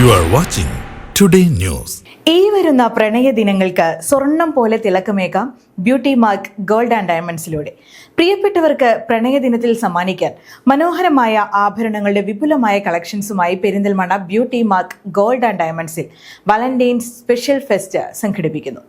You are watching Today News. ഈ വരുന്ന പ്രണയ ദിനങ്ങൾക്ക് സ്വർണം പോലെ തിളക്കമേക്കാം ബ്യൂട്ടി മാർക്ക് ഗോൾഡ് ആൻഡ് ഡയമണ്ട്സിലൂടെ പ്രിയപ്പെട്ടവർക്ക് പ്രണയ ദിനത്തിൽ സമ്മാനിക്കാൻ മനോഹരമായ ആഭരണങ്ങളുടെ വിപുലമായ കളക്ഷൻസുമായി Perinthalmanna Beauty Mark Gold and ഡയമണ്ട്സിൽ വാലന്റൈൻസ് സ്പെഷ്യൽ ഫെസ്റ്റ് സംഘടിപ്പിക്കുന്നു.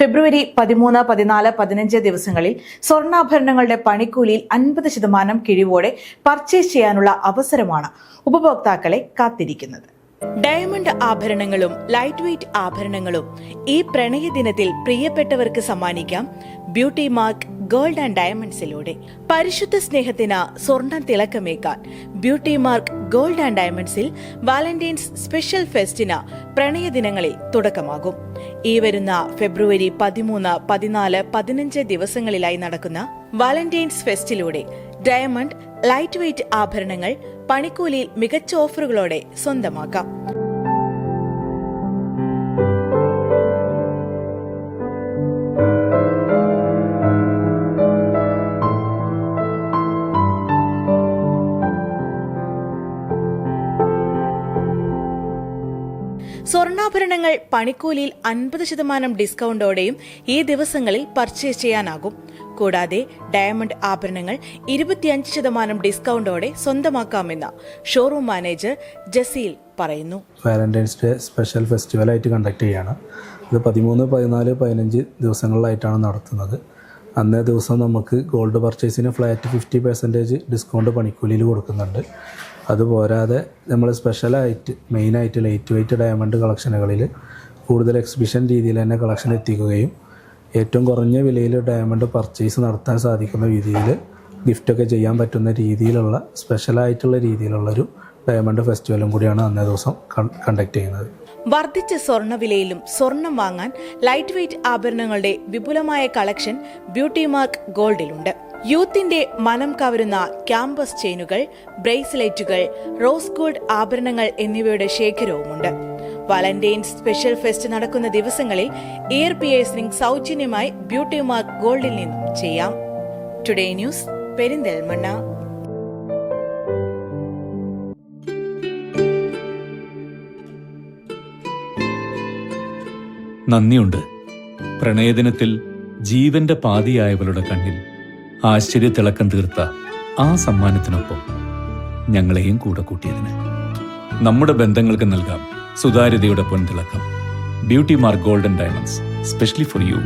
ഫെബ്രുവരി പതിമൂന്ന് പതിനാല് പതിനഞ്ച് ദിവസങ്ങളിൽ സ്വർണാഭരണങ്ങളുടെ പണിക്കൂലിയിൽ അൻപത് ശതമാനം കിഴിവോടെ പർച്ചേസ് ചെയ്യാനുള്ള അവസരമാണ് ഉപഭോക്താക്കളെ കാത്തിരിക്കുന്നത്. ഡയമണ്ട് ആഭരണങ്ങളും ലൈറ്റ് വെയ്റ്റ് ആഭരണങ്ങളും ഈ പ്രണയ ദിനത്തിൽ പ്രിയപ്പെട്ടവർക്ക് സമ്മാനിക്കാം ബ്യൂട്ടി മാർക്ക് ഗോൾഡ് ആൻഡ് ഡയമണ്ട്സിലൂടെ. പരിശുദ്ധ സ്നേഹത്തിന് സ്വർണം തിളക്കമേക്കാൻ ബ്യൂട്ടി മാർക്ക് ഗോൾഡ് ആൻഡ് ഡയമണ്ട്സിൽ വാലന്റൈൻസ് സ്പെഷ്യൽ ഫെസ്റ്റിന് പ്രണയ ദിനങ്ങളിൽ തുടക്കമാകും. ഈ വരുന്ന ഫെബ്രുവരി പതിമൂന്ന് പതിനാല് പതിനഞ്ച് ദിവസങ്ങളിലായി നടക്കുന്ന വാലന്റൈൻസ് ഫെസ്റ്റിലൂടെ ഡയമണ്ട് ലൈറ്റ് വെയ്റ്റ് ആഭരണങ്ങൾ പണിക്കൂലിയിൽ മികച്ച ഓഫറുകളോടെ സ്വന്തമാക്കാം. സ്വർണാഭരണങ്ങൾ പണിക്കൂലിയിൽ അൻപത് ശതമാനം ഡിസ്കൗണ്ടോടെയും ഈ ദിവസങ്ങളിൽ പർച്ചേസ് ചെയ്യാനാകും. കൂടാതെ ഡയമണ്ട് ആഭരണങ്ങൾ ഇരുപത്തിയഞ്ച് ശതമാനം ഡിസ്കൗണ്ടോടെ സ്വന്തമാക്കാമെന്ന് ഷോറൂം മാനേജർ ജസീൽ പറയുന്നു. വാലന്റൈൻസ് ഡേ സ്പെഷ്യൽ ഫെസ്റ്റിവൽ ആയിട്ട് കണ്ടക്ട് ചെയ്യാണ്. ഇത് പതിമൂന്ന് പതിനാല് പതിനഞ്ച് ദിവസങ്ങളിലായിട്ടാണ് നടത്തുന്നത്. അന്നേ ദിവസം നമുക്ക് ഗോൾഡ് പർച്ചേസിന് ഫ്ലാറ്റ് ഫിഫ്റ്റി പെർസെന്റേജ് ഡിസ്കൗണ്ട് പണിക്കൂലിയിൽ കൊടുക്കുന്നുണ്ട്. അതുപോരാതെ നമ്മൾ സ്പെഷ്യലായിട്ട് മെയിനായിട്ട് ലൈറ്റ് വെയിറ്റ് ഡയമണ്ട് കളക്ഷനുകളിൽ കൂടുതൽ എക്സിബിഷൻ രീതിയിൽ തന്നെ കളക്ഷൻ എത്തിക്കുകയും ഏറ്റവും കുറഞ്ഞ വിലയിൽ ഡയമണ്ട് പർച്ചേസ് നടത്താൻ സാധിക്കുന്ന രീതിയിൽ ഗിഫ്റ്റൊക്കെ ചെയ്യാൻ പറ്റുന്ന രീതിയിലുള്ള സ്പെഷ്യലായിട്ടുള്ള രീതിയിലുള്ളൊരു ഡയമണ്ട് ഫെസ്റ്റിവലും കൂടിയാണ് അന്നേ ദിവസം കണ്ടക്ട് ചെയ്യുന്നത്. വർദ്ധിച്ച സ്വർണവിലയിലും സ്വർണം വാങ്ങാൻ ലൈറ്റ് വെയ്റ്റ് ആഭരണങ്ങളുടെ വിപുലമായ കളക്ഷൻ ബ്യൂട്ടി മാർക്ക് ഗോൾഡിലുണ്ട് യൂത്തിന്റെ മനം കവരുന്ന ക്യാമ്പസ് ചെയിനുകൾ ബ്രേസ്ലെറ്റുകൾ റോസ് ഗോൾഡ് ആഭരണങ്ങൾ എന്നിവയുടെ ശേഖരവുമുണ്ട്. വാലന്റൈൻസ് സ്പെഷ്യൽ ഫെസ്റ്റ് നടക്കുന്ന ദിവസങ്ങളിൽ ഇയർ പിയേഴ്സിംഗ് സൗജന്യമായി ബ്യൂട്ടി മാർക്ക് ഗോൾഡിൽ നിന്നും ചെയ്യാം. Today news Perinthalmanna. നന്ദിയുണ്ട്. പ്രണയദിനത്തിൽ ജീവന്റെ പാതിയായവളുടെ കണ്ണിൽ ആശ്ചര്യത്തിളക്കം തീർത്ത ആ സമ്മാനത്തിനൊപ്പം ഞങ്ങളെയും കൂടെ കൂട്ടിയതിന്. നമ്മുടെ ബന്ധങ്ങൾക്ക് നൽകാം സുതാര്യതയുടെ പൊൻതിളക്കം. Beauty Mark golden diamonds specially for you.